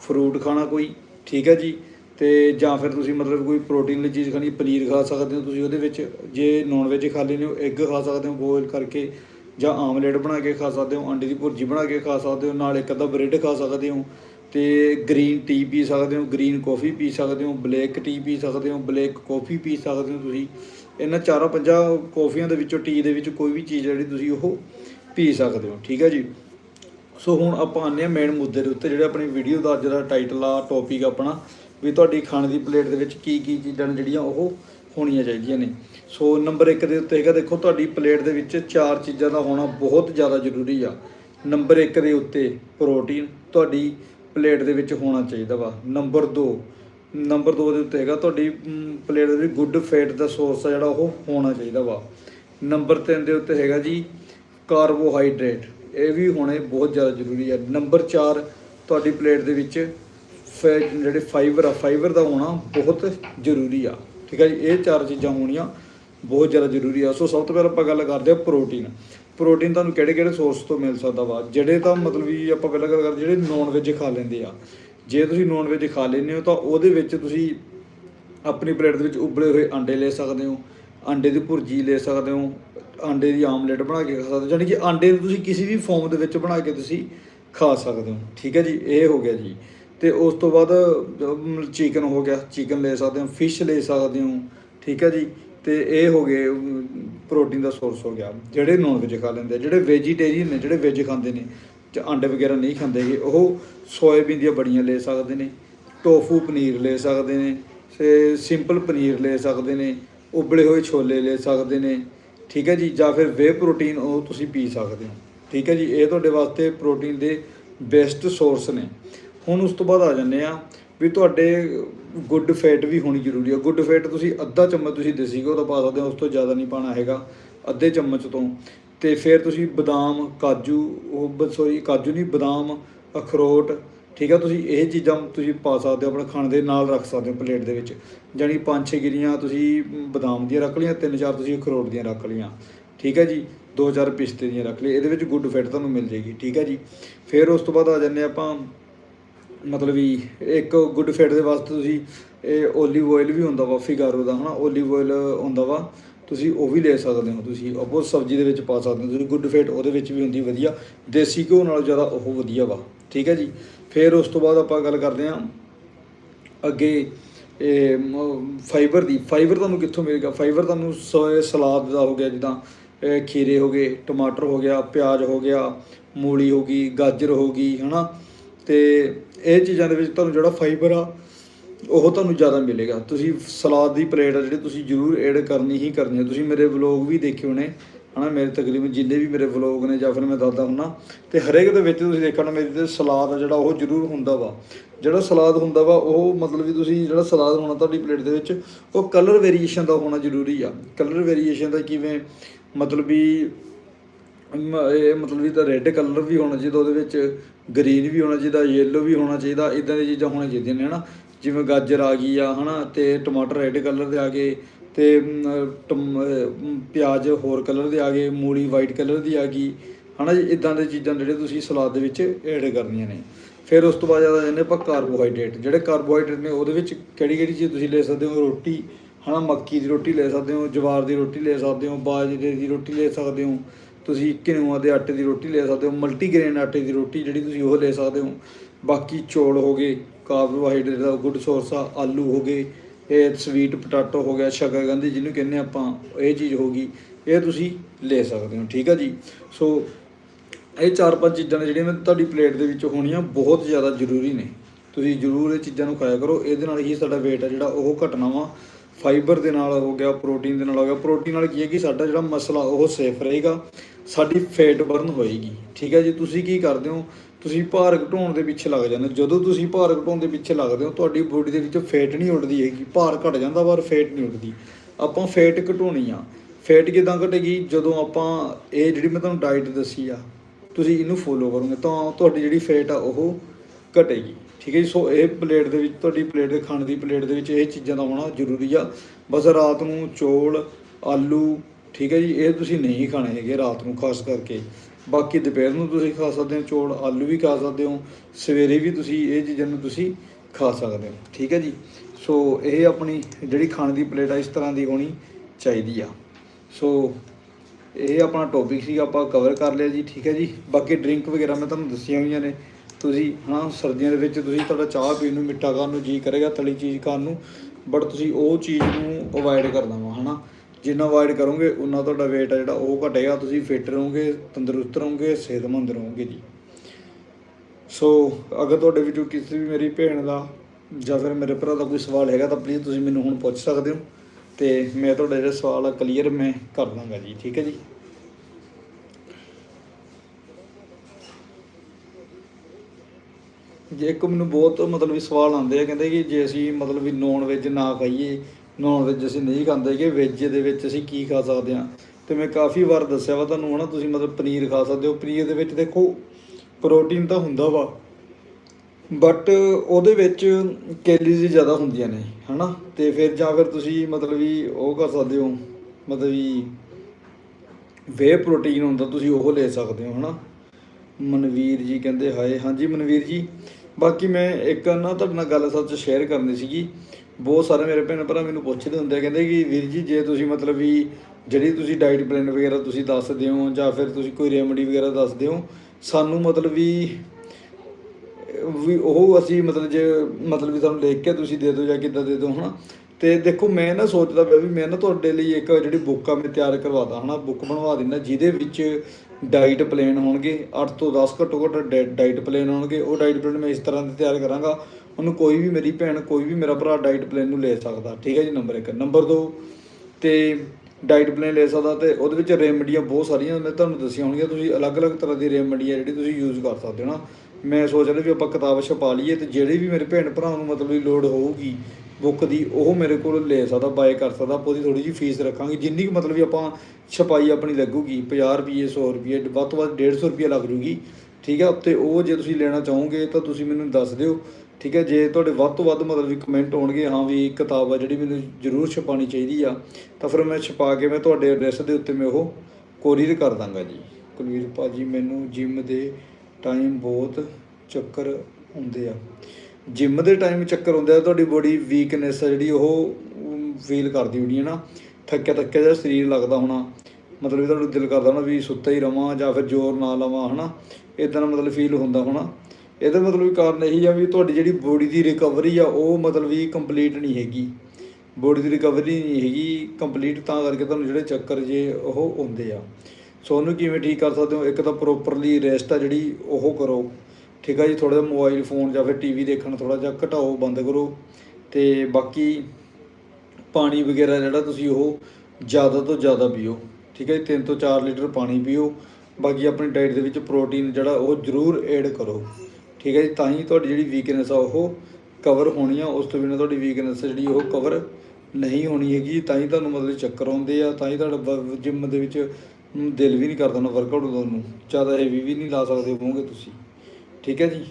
ਫਰੂਟ ਖਾਣਾ ਕੋਈ, ਠੀਕ ਹੈ ਜੀ। ਤੇ ਜਾਂ ਫਿਰ ਤੁਸੀਂ ਮਤਲਬ ਕੋਈ ਪ੍ਰੋਟੀਨ ਵਾਲੀ ਚੀਜ਼ ਖਾਣੀ, ਪਨੀਰ ਖਾ ਸਕਦੇ ਹੋ ਤੁਸੀਂ ਉਹਦੇ ਵਿੱਚ। ਜੇ ਨੌਨ ਵੈਜ ਖਾ ਲੈਂਦੇ ਹੋ ਐਗ ਖਾ ਸਕਦੇ ਹੋ ਬੋਇਲ ਕਰਕੇ ਜਾਂ ਆਮਲੇਟ ਬਣਾ ਕੇ ਖਾ ਸਕਦੇ ਹੋ ਅੰਡੇ ਦੀ ਭੁਰਜੀ ਬਣਾ ਕੇ ਖਾ ਸਕਦੇ ਹੋ, ਨਾਲ ਇੱਕ ਅੱਧਾ ਬ੍ਰੈਡ ਖਾ ਸਕਦੇ ਹੋ ਤੇ ਗ੍ਰੀਨ ਟੀ ਪੀ ਸਕਦੇ ਹੋ ਗ੍ਰੀਨ ਕਾਫੀ ਪੀ ਸਕਦੇ ਹੋ ਬਲੈਕ ਟੀ ਪੀ ਸਕਦੇ ਹੋ ਬਲੈਕ ਕਾਫੀ ਪੀ ਸਕਦੇ ਹੋ ਤੁਸੀਂ। ਇਹਨਾਂ ਚਾਰਾਂ ਪੰਜਾਂ ਕਾਫੀਆਂ ਦੇ ਵਿੱਚੋਂ ਟੀ ਦੇ ਵਿੱਚ ਕੋਈ ਵੀ ਚੀਜ਼ ਜਿਹੜੀ ਤੁਸੀਂ ਉਹ ਪੀ ਸਕਦੇ ਹੋ, ਠੀਕ ਹੈ ਜੀ? ਸੋ ਹੁਣ ਆਪਾਂ ਆਉਂਦੇ ਹਾਂ ਮੇਨ ਮੁੱਦੇ ਦੇ ਉੱਤੇ, ਜਿਹੜੇ ਆਪਣੀ ਵੀਡੀਓ ਦਾ ਅੱਜ ਦਾ ਟਾਈਟਲ ਆ ਟੌਪਿਕ ਆਪਣਾ ਵੀ ਤੁਹਾਡੀ ਖਾਣ ਦੀ ਪਲੇਟ ਦੇ ਵਿੱਚ ਕੀ ਕੀ ਚੀਜ਼ਾਂ ਨੇ ਜਿਹੜੀਆਂ ਉਹ ਹੋਣੀਆਂ ਚਾਹੀਦੀਆਂ ਨੇ। ਸੋ ਨੰਬਰ 1 ਦੇ ਉੱਤੇ ਹੈਗਾ, ਦੇਖੋ ਤੁਹਾਡੀ ਪਲੇਟ ਦੇ ਵਿੱਚ ਚਾਰ ਚੀਜ਼ਾਂ ਦਾ ਹੋਣਾ ਬਹੁਤ ਜ਼ਿਆਦਾ ਜ਼ਰੂਰੀ ਆ। ਨੰਬਰ 1 ਦੇ ਉੱਤੇ ਪ੍ਰੋਟੀਨ ਤੁਹਾਡੀ ਪਲੇਟ ਦੇ ਵਿੱਚ ਹੋਣਾ ਚਾਹੀਦਾ ਵਾ। ਨੰਬਰ 2 ਨੰਬਰ 2 ਦੇ ਉੱਤੇ ਹੈਗਾ, ਤੁਹਾਡੀ ਪਲੇਟ ਦੇ ਵਿੱਚ ਗੁੱਡ ਫੈਟ ਦਾ ਸੋਰਸ ਆ ਜਿਹੜਾ ਉਹ ਹੋਣਾ ਚਾਹੀਦਾ ਵਾ। ਨੰਬਰ 3 ਦੇ ਉੱਤੇ ਹੈਗਾ ਜੀ ਕਾਰਬੋਹਾਈਡਰੇਟ ਇਹ ਵੀ ਹੋਣੇ ਬਹੁਤ ਜ਼ਿਆਦਾ ਜ਼ਰੂਰੀ ਹੈ ਨੰਬਰ 4 ਤੁਹਾਡੀ ਪਲੇਟ ਦੇ ਵਿੱਚ ਜਿਹੜੇ ਫਾਈਬਰ ਆ ਫਾਈਬਰ ਦਾ ਹੋਣਾ ਬਹੁਤ ਜ਼ਰੂਰੀ ਆ। ਠੀਕ ਹੈ ਜੀ? ਇਹ ਚਾਰ ਚੀਜ਼ਾਂ ਹੋਣੀਆਂ ਬਹੁਤ ਜ਼ਿਆਦਾ ਜ਼ਰੂਰੀ ਆ। ਸੋ ਸਭ ਤੋਂ ਪਹਿਲਾਂ ਆਪਾਂ ਗੱਲ ਕਰਦੇ ਆ ਪ੍ਰੋਟੀਨ ਪ੍ਰੋਟੀਨ ਤੁਹਾਨੂੰ ਕਿਹੜੇ ਕਿਹੜੇ ਸੋਰਸ ਤੋਂ ਮਿਲ ਸਕਦਾ ਵਾ? ਜਿਹੜੇ ਤਾਂ ਮਤਲਬ ਵੀ ਆਪਾਂ ਪਹਿਲਾਂ ਗੱਲ ਕਰਦੇ, ਜਿਹੜੇ ਨੌਨ ਵੈਜ ਖਾ ਲੈਂਦੇ ਆ। ਜੇ ਤੁਸੀਂ ਨੌਨ ਵੈਜ ਖਾ ਲੈਂਦੇ ਹੋ, ਤਾਂ ਉਹਦੇ ਵਿੱਚ ਤੁਸੀਂ ਆਪਣੀ ਪਲੇਟ ਦੇ ਵਿੱਚ ਉਬਲੇ ਹੋਏ ਅੰਡੇ ਲੈ ਸਕਦੇ ਹੋ। ਅੰਡੇ ਦੀ ਭੁਰਜੀ ਲੈ ਸਕਦੇ ਹੋ। ਅੰਡੇ ਦੀ ਆਮਲੇਟ ਬਣਾ ਕੇ ਖਾ ਸਕਦੇ ਹੋ। ਯਾਨੀ ਕਿ ਅੰਡੇ ਨੂੰ ਤੁਸੀਂ ਕਿਸੇ ਵੀ ਫਾਰਮ ਦੇ ਵਿੱਚ ਬਣਾ ਕੇ ਤੁਸੀਂ ਖਾ ਸਕਦੇ ਹੋ। ਠੀਕ ਹੈ ਜੀ? ਇਹ ਹੋ ਗਿਆ ਜੀ। ਤੇ ਉਸ ਤੋਂ ਬਾਅਦ ਚਿਕਨ ਹੋ ਗਿਆ ਚਿਕਨ ਲੈ ਸਕਦੇ ਹੋ ਫਿਸ਼ ਲੈ ਸਕਦੇ ਹੋ, ਠੀਕ ਹੈ ਜੀ। ਤੇ ਇਹ ਹੋ ਗਏ ਪ੍ਰੋਟੀਨ ਦਾ ਸੋਰਸ ਹੋ ਗਿਆ। ਜਿਹੜੇ ਨੌਨ ਵੈਜ ਖਾ ਲੈਂਦੇ ਜਿਹੜੇ ਵੈਜੀਟੇਰੀਅਨ ਨੇ, ਜਿਹੜੇ ਵੈਜ ਖਾਂਦੇ ਨੇ, ਤੇ ਅੰਡੇ ਵਗੈਰਾ ਨਹੀਂ ਖਾਂਦੇਗੇ ਉਹ ਸੋਇਆਬੀਨ ਦੀਆਂ ਬੜੀਆਂ ਲੈ ਸਕਦੇ ਨੇ ਟੋਫੂ ਪਨੀਰ ਲੈ ਸਕਦੇ ਨੇ, ਤੇ ਸਿੰਪਲ ਪਨੀਰ ਲੈ ਸਕਦੇ ਨੇ, ਉਬਲੇ ਹੋਏ ਛੋਲੇ ਲੈ ਸਕਦੇ ਨੇ, ਠੀਕ ਹੈ ਜੀ, ਜਾਂ ਫਿਰ ਵੇ ਪ੍ਰੋਟੀਨ ਉਹ ਤੁਸੀਂ ਪੀ ਸਕਦੇ ਹੋ, ਠੀਕ ਹੈ ਜੀ। ਇਹ ਤੁਹਾਡੇ ਵਾਸਤੇ ਪ੍ਰੋਟੀਨ ਦੇ ਬੈਸਟ ਸੋਰਸ ਨੇ। ਹੁਣ ਉਸ ਤੋਂ ਬਾਅਦ ਆ ਜਾਂਦੇ ਆ ਵੀ ਤੁਹਾਡੇ ਗੁੱਡ ਫੈਟ ਵੀ ਹੋਣੀ ਜ਼ਰੂਰੀ ਆ। ਗੁੱਡ ਫੈਟ ਤੁਸੀਂ ਅੱਧਾ ਚਮਚ ਤੁਸੀਂ ਦੇਸੀ ਘਿਓ ਦਾ ਪਾ ਸਕਦੇ ਹੋ, ਉਸ ਤੋਂ ਜ਼ਿਆਦਾ ਨਹੀਂ ਪਾਣਾ ਹੈਗਾ, ਅੱਧੇ ਚਮਚ ਤੋਂ। ਤੇ ਫਿਰ ਤੁਸੀਂ ਬਦਾਮ, ਕਾਜੂ, ਉਹ ਸੋਰੀ ਕਾਜੂ ਨਹੀਂ, ਬਦਾਮ, ਅਖਰੋਟ, ਠੀਕ ਆ, ਤੁਸੀਂ ਇਹ ਚੀਜ਼ਾਂ ਤੁਸੀਂ ਪਾ ਸਕਦੇ ਹੋ, ਆਪਣੇ ਖਾਣ ਦੇ ਨਾਲ ਰੱਖ ਸਕਦੇ ਹੋ ਪਲੇਟ ਦੇ ਵਿੱਚ। ਜਾਣੀ ਪੰਜ ਛੇ ਗਿਰੀਆਂ ਤੁਸੀਂ ਬਦਾਮ ਦੀਆਂ ਰੱਖ ਲਈਆਂ, ਤਿੰਨ ਚਾਰ ਤੁਸੀਂ ਅਖਰੋਟ ਦੀਆਂ ਰੱਖ ਲਈਆਂ। ਠੀਕ ਹੈ ਜੀ, ਦੋ ਚਾਰ ਪਿਸਤੇ ਦੀਆਂ ਰੱਖ ਲਈ ਇਹਦੇ ਵਿੱਚ ਗੁੱਡ ਫੈਟ ਤੁਹਾਨੂੰ ਮਿਲ ਜੇਗੀ ਠੀਕ ਹੈ ਜੀ। ਫਿਰ ਉਸ ਤੋਂ ਬਾਅਦ ਆ ਜਾਂਦੇ ਆਪਾਂ ਮਤਲਬ ਵੀ ਇੱਕ ਗੁੱਡ ਫੈਟ ਦੇ ਵਾਸਤੇ ਤੁਸੀਂ, ਇਹ ਓਲੀਵ ਆਇਲ ਵੀ ਹੁੰਦਾ ਵਾ ਫਿਗਾਰੋ ਦਾ, ਹਨਾ? ਓਲੀਵ ਆਇਲ ਹੁੰਦਾ ਵਾ, ਤੁਸੀਂ ਉਹ ਵੀ ਲੈ ਸਕਦੇ ਹੋ ਤੁਸੀਂ। ਉਹ ਸਬਜ਼ੀ ਦੇ ਵਿੱਚ ਪਾ ਸਕਦੇ ਹੋ। ਤੁਸੀਂ ਗੁੱਡ ਫੈਟ ਉਹਦੇ ਵਿੱਚ ਵੀ ਹੁੰਦੀ ਵਧੀਆ। ਦੇਸੀ ਘਿਓ ਨਾਲੋਂ ਜ਼ਿਆਦਾ ਉਹ ਵਧੀਆ ਵਾ। ਠੀਕ ਹੈ ਜੀ? ਫਿਰ ਉਸ ਤੋਂ ਬਾਅਦ ਆਪਾਂ ਗੱਲ ਕਰਦੇ ਹਾਂ ਅੱਗੇ, ਇਹ ਫਾਈਬਰ ਦੀ। ਫਾਈਬਰ ਤੁਹਾਨੂੰ ਕਿੱਥੋਂ ਮਿਲੇਗਾ? ਫਾਈਬਰ ਤੁਹਾਨੂੰ ਸ- ਸਲਾਦ ਦਾ ਹੋ ਗਿਆ, ਜਿੱਦਾਂ ਖੀਰੇ ਹੋ ਗਏ, ਟਮਾਟਰ ਹੋ ਗਿਆ, ਪਿਆਜ਼ ਹੋ ਗਿਆ, ਮੂਲੀ ਹੋ ਗਈ, ਗਾਜਰ ਹੋ ਗਈ, ਹਨਾ? ਤੇ ਇਹ ਚੀਜ਼ਾਂ ਦੇ ਵਿੱਚ ਤੁਹਾਨੂੰ ਜਿਹੜਾ ਫਾਈਬਰ ਆ, ਉਹ ਤੁਹਾਨੂੰ ਜ਼ਿਆਦਾ ਮਿਲੇਗਾ। ਤੁਸੀਂ ਸਲਾਦ ਦੀ ਪਲੇਟ ਆ ਜਿਹੜੀ ਤੁਸੀਂ ਜ਼ਰੂਰ ਐਡ ਕਰਨੀ ਹੀ ਕਰਨੀ ਹੈ ਤੁਸੀਂ ਮੇਰੇ ਵਲੌਗ ਵੀ ਦੇਖੇ ਹੋਣੇ, ਹਨਾ? ਮੇਰੇ ਤਕਰੀਬਨ ਜਿੰਨੇ ਵੀ ਮੇਰੇ ਵਲੌਗ ਨੇ ਜਾਂ ਫਿਰ ਮੈਂ ਦੱਸਦਾ ਹੁੰਨਾ ਤੇ ਹਰੇਕ ਦੇ ਵਿੱਚ ਤੁਸੀਂ ਦੇਖਣਾ ਮੇਰੇ ਤੇ ਸਲਾਦ ਆ ਜਿਹੜਾ ਉਹ ਜ਼ਰੂਰ ਹੁੰਦਾ ਵਾ। ਜਿਹੜਾ ਸਲਾਦ ਹੁੰਦਾ ਵਾ, ਉਹ ਮਤਲਬ ਵੀ ਤੁਸੀਂ ਜਿਹੜਾ ਸਲਾਦ ਹੋਣਾ ਤੁਹਾਡੀ ਪਲੇਟ ਦੇ ਵਿੱਚ, ਉਹ ਕਲਰ ਵੇਰੀਏਸ਼ਨ ਦਾ ਹੋਣਾ ਜ਼ਰੂਰੀ ਆ। ਕਲਰ ਵੇਰੀਏਸ਼ਨ ਦਾ ਕਿਵੇਂ ਮਤਲਬ ਵੀ ਇਹ ਮਤਲਬ ਵੀ ਤਾਂ ਰੈੱਡ ਕਲਰ ਵੀ ਹੋਣਾ ਚਾਹੀਦਾ, ਉਹਦੇ ਵਿੱਚ ਗ੍ਰੀਨ ਵੀ ਹੋਣਾ ਚਾਹੀਦਾ ਯੈਲੋ ਵੀ ਹੋਣਾ ਚਾਹੀਦਾ ਇਦਾਂ ਦੀਆਂ ਚੀਜ਼ਾਂ ਹੋਣੀਆਂ ਚਾਹੀਦੀਆਂ ਨੇ, ਹਨਾ? ਜਿਵੇਂ ਗਾਜਰ ਆ ਗਈ ਆ, ਹਨਾ? ਤੇ ਟਮਾਟਰ ਰੈੱਡ ਕਲਰ ਦੇ ਆ ਗਏ, ਤੇ ਟਮ- ਪਿਆਜ਼ ਹੋਰ ਕਲਰ ਦੇ ਆ ਗਏ, ਮੂਲੀ ਵਾਈਟ ਕਲਰ ਦੀ ਆ ਗਈ, ਹਨਾ? ਜੀ ਇਦਾਂ ਦੇ ਚੀਜ਼ਾਂ ਜਿਹੜੇ ਤੁਸੀਂ ਸਲਾਦ ਦੇ ਵਿੱਚ ਐਡ ਕਰਨੀਆਂ ਨੇ। ਫਿਰ ਉਸ ਤੋਂ ਬਾਅਦ ਆ ਜਾਂਦੇ ਆਪਾਂ ਕਾਰਬੋਹਾਈਡਰੇਟ ਜਿਹੜੇ ਕਾਰਬੋਹਾਈਡਰੇਟ ਨੇ, ਉਹਦੇ ਵਿੱਚ ਕਿਹੜੀ ਕਿਹੜੀ ਚੀਜ਼ ਤੁਸੀਂ ਲੈ ਸਕਦੇ ਹੋ? ਰੋਟੀ, ਹਨਾ? ਮੱਕੀ ਦੀ ਰੋਟੀ ਲੈ ਸਕਦੇ ਹੋ, ਜਵਾਰ ਦੀ ਰੋਟੀ ਲੈ ਸਕਦੇ ਹੋ, ਬਾਜਰੇ ਦੀ ਰੋਟੀ ਲੈ ਸਕਦੇ ਹੋ ਤੁਸੀਂ ਕਿਨੂਆ ਦੇ ਆਟੇ ਦੀ ਰੋਟੀ ਲੈ ਸਕਦੇ ਹੋ ਮਲਟੀਗ੍ਰੇਨ ਆਟੇ ਦੀ ਰੋਟੀ ਜਿਹੜੀ ਤੁਸੀਂ ਉਹ ਲੈ ਸਕਦੇ ਹੋ। ਬਾਕੀ ਚੌਲ ਹੋ ਗਏ ਕਾਰਬੋਹਾਈਡਰੇਟ ਦਾ ਗੁੱਡ ਸੋਰਸ ਆ, ਆਲੂ ਹੋ ਗਏ, ਇਹ ਸਵੀਟ ਪਟਾਟੋ ਹੋ ਗਿਆ ਸ਼ਕਰਗੰਦੀ ਜਿਹਨੂੰ ਕਹਿੰਦੇ ਆਪਾਂ, ਇਹ ਚੀਜ਼ ਹੋ ਗਈ, ਇਹ ਤੁਸੀਂ ਲੈ ਸਕਦੇ ਹੋ, ਠੀਕ ਆ ਜੀ? ਸੋ ਇਹ ਚਾਰ ਪੰਜ ਚੀਜ਼ਾਂ ਨੇ ਜਿਹੜੀਆਂ ਮੈਂ ਤੁਹਾਡੀ ਪਲੇਟ ਦੇ ਵਿੱਚ ਹੋਣੀਆਂ ਬਹੁਤ ਜ਼ਿਆਦਾ ਜ਼ਰੂਰੀ ਨੇ। ਤੁਸੀਂ ਜ਼ਰੂਰ ਇਹ ਚੀਜ਼ਾਂ ਨੂੰ ਖਾਇਆ ਕਰੋ, ਇਹਦੇ ਨਾਲ ਹੀ ਸਾਡਾ weight ਆ ਜਿਹੜਾ ਉਹ ਘਟਣਾ ਵਾ। ਫਾਈਬਰ ਦੇ ਨਾਲ ਹੋ ਗਿਆ ਪ੍ਰੋਟੀਨ ਦੇ ਨਾਲ ਹੋ ਗਿਆ। ਪ੍ਰੋਟੀਨ ਨਾਲ ਕੀ ਹੈ ਕਿ ਸਾਡਾ ਜਿਹੜਾ ਮਸਲਾ ਉਹ ਸੇਫ ਰਹੇਗਾ। ਸਾਡੀ ਫੈਟ ਬਰਨ ਹੋਏਗੀ। ਠੀਕ ਹੈ ਜੀ? ਤੁਸੀਂ ਕੀ ਕਰਦੇ ਹੋ? ਤੁਸੀਂ ਭਾਰ ਘਟਾਉਣ ਦੇ ਪਿੱਛੇ ਲੱਗ ਜਾਂਦੇ ਹੋ। ਜਦੋਂ ਤੁਸੀਂ ਭਾਰ ਘਟਾਉਣ ਦੇ ਪਿੱਛੇ ਲੱਗਦੇ ਹੋ, ਤੁਹਾਡੀ ਬੋਡੀ ਦੇ ਵਿੱਚ ਫੈਟ ਨਹੀਂ ਉੱਡਦੀ ਹੈਗੀ। ਭਾਰ ਘਟ ਜਾਂਦਾ, ਪਰ ਫੈਟ ਨਹੀਂ ਉੱਡਦੀ। ਆਪਾਂ ਫੈਟ ਘਟਾਉਣੀ ਆ। ਫੈਟ ਕਿਦਾਂ ਘਟੇਗੀ? ਜਦੋਂ ਆਪਾਂ ਇਹ ਜਿਹੜੀ ਮੈਂ ਤੁਹਾਨੂੰ ਡਾਈਟ ਦੱਸੀ ਆ, ਤੁਸੀਂ ਇਹਨੂੰ ਫੋਲੋ ਕਰੋਗੇ, ਤਾਂ ਤੁਹਾਡੀ ਜਿਹੜੀ ਫੈਟ ਆ, ਉਹ ਘਟੇਗੀ। ਠੀਕ ਹੈ ਜੀ? ਸੋ ਇਹ ਪਲੇਟ ਦੇ ਵਿੱਚ, ਤੁਹਾਡੀ ਪਲੇਟ ਦੇ ਖਾਣ ਦੀ ਪਲੇਟ ਦੇ ਵਿੱਚ ਇਹ ਚੀਜ਼ਾਂ ਦਾ ਹੋਣਾ ਜ਼ਰੂਰੀ ਆ। ਬਸ ਰਾਤ ਨੂੰ ਚੌਲ, ਆਲੂ ਠੀਕ ਹੈ ਜੀ, ਇਹ ਤੁਸੀਂ ਨਹੀਂ ਖਾਣੇ ਹੈਗੇ ਰਾਤ ਨੂੰ ਖਾਸ ਕਰਕੇ। ਬਾਕੀ ਦੁਪਹਿਰ ਨੂੰ ਤੁਸੀਂ ਖਾ ਸਕਦੇ ਹੋ, ਚੌਲ, ਆਲੂ ਵੀ ਖਾ ਸਕਦੇ ਹੋ, ਸਵੇਰੇ ਵੀ ਤੁਸੀਂ ਇਹ ਚੀਜ਼ਾਂ ਨੂੰ ਤੁਸੀਂ ਖਾ ਸਕਦੇ ਹੋ। ਠੀਕ ਹੈ ਜੀ, ਸੋ ਇਹ ਆਪਣੀ ਜਿਹੜੀ ਖਾਣ ਦੀ ਪਲੇਟ ਆ, ਇਸ ਤਰ੍ਹਾਂ ਦੀ ਹੋਣੀ ਚਾਹੀਦੀ ਆ। ਸੋ ਇਹ ਆਪਣਾ ਟੌਪਿਕ ਸੀ ਆਪਾਂ ਕਵਰ ਕਰ ਲਿਆ ਜੀ, ਠੀਕ ਹੈ ਜੀ। ਬਾਕੀ ਡਰਿੰਕ ਵਗੈਰਾ ਮੈਂ ਤੁਹਾਨੂੰ ਦੱਸੀਆਂ ਹੋਈਆਂ ਨੇ। ਤੁਸੀਂ, ਹਾਂ, ਸਰਦੀਆਂ ਦੇ ਵਿੱਚ ਤੁਸੀਂ ਤੁਹਾਡਾ ਚਾਹ ਪੀਣ ਨੂੰ, ਮਿੱਠਾ ਖਾਣ ਨੂੰ ਜੀ ਕਰੇਗਾ, ਤਲੀ ਚੀਜ਼ ਖਾਣ ਨੂੰ ਬਟ ਤੁਸੀਂ ਉਹ ਚੀਜ਼ ਨੂੰ ਅਵੋਇਡ ਕਰਨਾ ਵਾ, ਹਨਾ। ਜਿੰਨਾ ਅਵੋਇਡ ਕਰੋਗੇ, ਉਨਾ ਤੁਹਾਡਾ weight ਆ ਜਿਹੜਾ, ਉਹ ਘਟੇਗਾ। ਤੁਸੀਂ ਫਿੱਟ ਰਹੋਗੇ, ਤੰਦਰੁਸਤ ਰਹੋਗੇ, ਸਿਹਤਮੰਦ ਰਹੋਗੇ ਜੀ। ਸੋ ਅਗਰ ਤੁਹਾਡੇ ਵਿੱਚੋਂ ਕਿਸੇ ਵੀ ਮੇਰੀ ਭੈਣ ਦਾ ਜਾਂ ਫਿਰ ਮੇਰੇ ਭਰਾ ਦਾ ਕੋਈ ਸਵਾਲ ਹੈਗਾ, ਤਾਂ ਪਲੀਜ਼ ਤੁਸੀਂ ਮੈਨੂੰ ਹੁਣ ਪੁੱਛ ਸਕਦੇ ਹੋ। ਤੇ ਮੈਂ ਤੁਹਾਡਾ ਜਿਹੜਾ ਸਵਾਲ ਆ ਕਲੀਅਰ ਮੈਂ ਕਰ ਦਾਂਗਾ ਜੀ, ਠੀਕ ਹੈ ਜੀ? ਜੇ ਇੱਕ ਮੈਨੂੰ ਬਹੁਤ ਮਤਲਬ ਵੀ ਸਵਾਲ ਆਉਂਦੇ ਆ, ਕਹਿੰਦੇ ਕਿ ਜੇ ਅਸੀਂ ਮਤਲਬ ਵੀ ਨੌਨ ਵੈਜ ਨਾ ਖਾਈਏ ਨੌਨ ਵੈਜ ਅਸੀਂ ਨਹੀਂ ਖਾਂਦੇ ਕਿ ਵੈਜ ਦੇ ਵਿੱਚ ਅਸੀਂ ਕੀ ਖਾ ਸਕਦੇ ਹਾਂ। ਤੇ ਮੈਂ ਕਾਫੀ ਵਾਰ ਦੱਸਿਆ ਵਾ ਤੁਹਾਨੂੰ ਹਨਾ, ਤੁਸੀਂ ਮਤਲਬ ਪਨੀਰ ਖਾ ਸਕਦੇ ਹੋ। ਪਨੀਰ ਦੇ ਵਿੱਚ ਦੇਖੋ, ਪ੍ਰੋਟੀਨ ਤਾਂ ਹੁੰਦਾ ਵਾ ਬਟ ਉਹਦੇ ਵਿੱਚ ਕੈਲਰੀਜ਼ ਜ਼ਿਆਦਾ ਹੁੰਦੀਆਂ ਨੇ, ਹਨਾ। ਤੇ ਫਿਰ ਜਾਂ ਫਿਰ ਤੁਸੀਂ ਮਤਲਬ ਵੀ ਉਹ ਕਰ ਸਕਦੇ ਹੋ, ਮਤਲਬ ਵੀ ਵੇ ਪ੍ਰੋਟੀਨ ਹੁੰਦਾ, ਤੁਸੀਂ ਉਹ ਲੈ ਸਕਦੇ ਹੋ, ਹਨਾ। ਮਨਵੀਰ ਜੀ ਕਹਿੰਦੇ, ਹਾਏ, ਹਾਂਜੀ ਮਨਵੀਰ ਜੀ। ਬਾਕੀ ਮੈਂ ਇੱਕ ਨਾ ਤੁਹਾਡੇ ਨਾਲ ਗੱਲ ਸੱਚ ਸ਼ੇਅਰ ਕਰਨੀ ਸੀਗੀ। ਬਹੁਤ ਸਾਰੇ ਮੇਰੇ ਭੈਣ ਭਰਾ ਮੈਨੂੰ ਪੁੱਛਦੇ ਹੁੰਦੇ ਆ, ਕਹਿੰਦੇ ਕਿ ਵੀਰ ਜੀ, ਜੇ ਤੁਸੀਂ ਮਤਲਬ ਵੀ ਜਿਹੜੀ ਤੁਸੀਂ ਡਾਈਟ ਪਲਾਨ ਵਗੈਰਾ ਤੁਸੀਂ ਦੱਸਦੇ ਹੋ ਜਾਂ ਫਿਰ ਤੁਸੀਂ ਕੋਈ ਰੈਮਡੀ ਵਗੈਰਾ ਦੱਸਦੇ ਹੋ, ਸਾਨੂੰ ਮਤਲਬ ਵੀ ਵੀ ਉਹ ਅਸੀਂ ਮਤਲਬ ਜੇ ਮਤਲਬ ਵੀ ਤੁਹਾਨੂੰ ਲਿਖ ਕੇ ਤੁਸੀਂ ਦੇ ਦਿਓ ਜਾਂ ਕਿੱਦਾਂ ਦੇ ਦਿਓ, ਹਨਾ? ਤੇ ਦੇਖੋ, ਮੈਂ ਨਾ ਸੋਚਦਾ ਪਿਆ ਵੀ ਮੈਂ ਨਾ ਤੁਹਾਡੇ ਲਈ ਇੱਕ ਜਿਹੜੀ ਬੁੱਕ ਆ ਮੈਂ ਤਿਆਰ ਕਰਵਾਦਾ, ਹਨਾ? ਬੁੱਕ ਬਣਵਾ ਦਿੰਦਾ, ਜਿਹਦੇ ਵਿੱਚ ਡਾਈਟ ਪਲਾਨ ਹੋਣਗੇ 8 ਤੋਂ 10 ਘੱਟੋ ਘੱਟ ਡਾਈਟ ਪਲਾਨ ਹੋਣਗੇ, ਉਹ ਡਾਈਟ ਪਲਾਨ ਮੈਂ ਇਸ ਤਰ੍ਹਾਂ ਦੇ ਤਿਆਰ ਕਰਾਂਗਾ। ਉਹਨੂੰ ਕੋਈ ਵੀ ਮੇਰੀ ਭੈਣ, ਕੋਈ ਵੀ ਮੇਰਾ ਭਰਾ ਡਾਈਟ ਪਲਾਨ ਨੂੰ ਲੈ ਸਕਦਾ। ਠੀਕ ਹੈ ਜੀ, ਨੰਬਰ 1 ਨੰਬਰ 2 ਤੇ ਡਾਈਟ ਪਲਾਨ ਲੈ ਸਕਦਾ ਤੇ ਉਹਦੇ ਵਿੱਚ ਰੈਮਡੀਆਂ ਬਹੁਤ ਸਾਰੀਆਂ ਮੈਂ ਤੁਹਾਨੂੰ ਦੱਸੀਆਂ ਹੋਣਗੀਆਂ। ਤੁਸੀਂ ਅਲੱਗ-ਅਲੱਗ ਤਰ੍ਹਾਂ ਦੀ ਰੈਮਡੀ ਆ ਜਿਹੜੀ ਤੁਸੀਂ ਯੂਜ਼ ਕਰ ਸਕਦੇ ਹੋ ਨਾ। ਮੈਂ ਸੋਚ ਰਿਹਾ ਵੀ ਆਪਾਂ ਕਿਤਾਬ ਛਪਾ ਲਈਏ ਤੇ ਜਿਹੜੀ ਵੀ ਮੇਰੇ ਭੈਣ ਭਰਾ ਨੂੰ ਮਤਲਬ ਲੋੜ ਹੋਊਗੀ ਬੁੱਕ ਦੀ, ਉਹ ਮੇਰੇ ਕੋਲ ਲੈ ਸਕਦਾ ਬਾਏ ਕਰ ਸਕਦਾ। ਆਪਾਂ ਉਹਦੀ ਥੋੜੀ ਜਿਹੀ ਫੀਸ ਰੱਖਾਂਗੇ। ਜਿੰਨੀ ਕੁ ਮਤਲਬ ਵੀ ਆਪਾਂ ਛਪਾਈ ਆਪਣੀ ਲੱਗੂਗੀ 50 ਰੁਪਏ 100 ਰੁਪਏ ਵੱਧ ਤੋਂ ਵੱਧ 150 ਰੁਪਏ ਲੱਗ ਜੂਗੀ। ਠੀਕ ਹੈ ਉੱਤੇ ਉਹ ਜੇ ਤੁਸੀਂ ਲੈਣਾ ਚਾਹੋਗੇ ਤਾਂ ਤੁਸੀਂ ਮੈਨੂੰ ਦੱਸ ਦਿਓ। ਠੀਕ ਹੈ, ਜੇ ਤੁਹਾਡੇ ਵੱਧ ਤੋਂ ਵੱਧ ਮਤਲਬ ਵੀ ਕਮੈਂਟ ਹੋਣਗੇ ਹਾਂ ਵੀ ਇੱਕ ਕਿਤਾਬ ਆ ਜਿਹੜੀ ਮੈਨੂੰ ਜ਼ਰੂਰ ਛਪਾਣੀ ਚਾਹੀਦੀ ਆ, ਤਾਂ ਫਿਰ ਮੈਂ ਛਪਾ ਕੇ ਮੈਂ ਤੁਹਾਡੇ ਐਡਰੈਸ ਦੇ ਉੱਤੇ ਮੈਂ ਉਹ ਕੋਰੀਅਰ ਕਰ ਦਾਂਗਾ ਜੀ। ਕੁਲਵੀਰ ਭਾਜੀ, ਮੈਨੂੰ ਜਿਮ ਦੇ ਟਾਈਮ ਬਹੁਤ ਚੱਕਰ ਹੁੰਦੇ ਆ। ਜਿਮ ਦੇ ਟਾਈਮ ਚੱਕਰ ਹੁੰਦੇ ਆ, ਤੁਹਾਡੀ ਬੋਡੀ ਵੀਕਨੈਸ ਆ ਜਿਹੜੀ ਉਹ ਫੀਲ ਕਰਦੀ ਹੋਣੀ ਹੈ ਨਾ, ਥੱਕਿਆ ਥੱਕਿਆ ਜਿਹਾ ਸਰੀਰ ਲੱਗਦਾ ਹੋਣਾ, ਮਤਲਬ ਵੀ ਤੁਹਾਨੂੰ ਦਿਲ ਕਰਦਾ ਹੋਣਾ ਵੀ ਸੁੱਤਾ ਹੀ ਰਵਾਂ ਜਾਂ ਫਿਰ ਜ਼ੋਰ ਨਾ ਲਵਾਂ, ਹਨਾ ਇਦਾਂ ਦਾ ਮਤਲਬ ਫੀਲ ਹੁੰਦਾ ਹੋਣਾ। ਇਹਦਾ ਮਤਲਬ ਵੀ ਕਾਰਨ ਇਹੀ ਆ ਵੀ ਤੁਹਾਡੀ ਜਿਹੜੀ ਬੋਡੀ ਦੀ ਰਿਕਵਰੀ ਆ, ਉਹ ਮਤਲਬ ਵੀ ਕੰਪਲੀਟ ਨਹੀਂ ਹੈਗੀ। ਬੋਡੀ ਦੀ ਰਿਕਵਰੀ ਨਹੀਂ ਹੈਗੀ ਕੰਪਲੀਟ ਤਾਂ ਕਰਕੇ ਤੁਹਾਨੂੰ ਜਿਹੜੇ ਚੱਕਰ ਜੇ ਉਹ ਹੁੰਦੇ ਆ। ਸੋ ਉਹਨੂੰ ਕਿਵੇਂ ਠੀਕ ਕਰ ਸਕਦੇ ਹੋ? ਇੱਕ ਤਾਂ ਪ੍ਰੋਪਰਲੀ ਰੈਸਟ ਆ ਜਿਹੜੀ, ਉਹ ਕਰੋ। ਠੀਕ ਆ ਜੀ ਥੋੜਾ ਜਿਹਾ ਮੋਬਾਈਲ ਫੋਨ ਜਾਂ ਫਿਰ ਟੀਵੀ ਦੇਖਣਾ ਥੋੜਾ ਜਿਹਾ ਘਟਾਓ, ਬੰਦ ਕਰੋ। ਤੇ ਬਾਕੀ ਪਾਣੀ ਵਗੈਰਾ ਜਿਹੜਾ ਤੁਸੀਂ ਉਹ ਜ਼ਿਆਦਾ ਤੋਂ ਜ਼ਿਆਦਾ ਪੀਓ। ਠੀਕ ਹੈ ਜੀ 3 ਤੋਂ 4 ਲੀਟਰ ਪਾਣੀ ਪੀਓ। ਬਾਕੀ ਆਪਣੀ ਡਾਈਟ ਦੇ ਵਿੱਚ ਪ੍ਰੋਟੀਨ ਜਿਹੜਾ ਉਹ ਜ਼ਰੂਰ ਐਡ ਕਰੋ। ਠੀਕ ਹੈ ਜੀ, ਤਾਂ ਹੀ ਤੁਹਾਡੀ ਜਿਹੜੀ ਵੀਕਨੈਸ ਆ ਉਹ ਕਵਰ ਹੋਣੀ ਆ, ਉਸ ਤੋਂ ਬਿਨਾਂ ਤੁਹਾਡੀ ਵੀਕਨੈਸ ਜਿਹੜੀ ਉਹ ਕਵਰ ਨਹੀਂ ਹੋਣੀ ਹੈਗੀ ਤਾਂ ਹੀ ਤੁਹਾਨੂੰ ਮਤਲਬ ਚੱਕਰ ਆਉਂਦੇ ਆ, ਤਾਂ ਹੀ ਤੁਹਾਡਾ ਜਿਮ ਦੇ ਵਿੱਚ ਦਿਲ ਵੀ ਨਹੀਂ ਕਰਦਾ ਨਾ ਵਰਕਆਊਟ ਕਰਨ ਨੂੰ, ਜ਼ਿਆਦਾ ਹੈਵੀ ਵੀ ਨਹੀਂ ਲਾ ਸਕਦੇ ਹੋਵੋਗੇ ਤੁਸੀਂ, ਠੀਕ ਹੈ ਜੀ।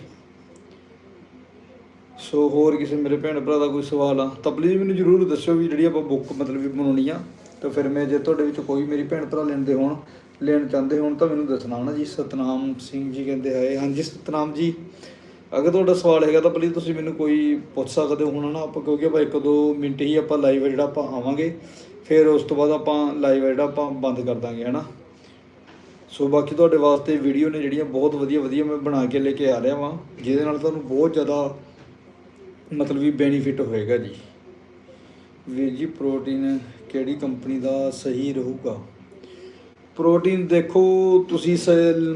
ਸੋ ਹੋਰ ਕਿਸੇ ਮੇਰੇ ਭੈਣ ਭਰਾ ਦਾ ਕੋਈ ਸਵਾਲ ਆ, ਤਾਂ ਪਲੀਜ਼ ਮੈਨੂੰ ਜਰੂਰ ਦੱਸਿਓ ਵੀ ਜਿਹੜੀ ਆਪਾਂ ਬੁੱਕ ਮਤਲਬ ਵੀ ਬਣਾਉਣੀ ਆ, ਤਾਂ ਫਿਰ ਮੈਂ ਜੇ ਤੁਹਾਡੇ ਵਿੱਚ ਕੋਈ ਮੇਰੀ ਭੈਣ ਭਰਾ ਲੈਂਦੇ ਹੋਣ, ਲੈਣ ਚਾਹੁੰਦੇ ਹੋਣ ਤਾਂ ਮੈਨੂੰ ਦੱਸਣਾ ਨਾ ਜੀ, ਸਤਨਾਮ ਸਿੰਘ ਜੀ ਕਹਿੰਦੇ ਆਏ ਹਾਂਜੀ ਸਤਨਾਮ ਜੀ। ਅਗਰ ਤੁਹਾਡਾ ਸਵਾਲ ਹੈਗਾ ਤਾਂ ਪਲੀਜ਼ ਤੁਸੀਂ ਮੈਨੂੰ ਕੋਈ ਪੁੱਛ ਸਕਦੇ ਹੋ ਹੁਣ ਨਾ, ਆਪਾਂ ਕਿਉਂਕਿ ਆਪਾਂ ਇੱਕ ਦੋ ਮਿੰਟ ਹੀ ਆਪਾਂ ਲਾਈਵ ਜਿਹੜਾ ਆਪਾਂ ਆਵਾਂਗੇ, ਫਿਰ ਉਸ ਤੋਂ ਬਾਅਦ ਆਪਾਂ ਲਾਈਵ ਜਿਹੜਾ ਆਪਾਂ ਬੰਦ ਕਰ ਦਾਂਗੇ, ਹਨਾ? ਸੋ ਬਾਕੀ ਤੁਹਾਡੇ ਵਾਸਤੇ ਵੀਡੀਓ ਨੇ ਜਿਹੜੀਆਂ ਬਹੁਤ ਵਧੀਆ ਵਧੀਆ ਮੈਂ ਬਣਾ ਕੇ ਲੈ ਕੇ ਆ ਰਿਹਾ ਵਾਂ, ਜਿਹਦੇ ਨਾਲ ਤੁਹਾਨੂੰ ਬਹੁਤ ਜ਼ਿਆਦਾ ਮਤਲਬ ਵੀ ਬੈਨੀਫਿਟ ਹੋਏਗਾ ਜੀ। ਵੀਰ ਜੀ ਪ੍ਰੋਟੀਨ ਕਿਹੜੀ ਕੰਪਨੀ ਦਾ ਸਹੀ ਰਹੂਗਾ? ਪ੍ਰੋਟੀਨ ਦੇਖੋ, ਤੁਸੀਂ ਸ-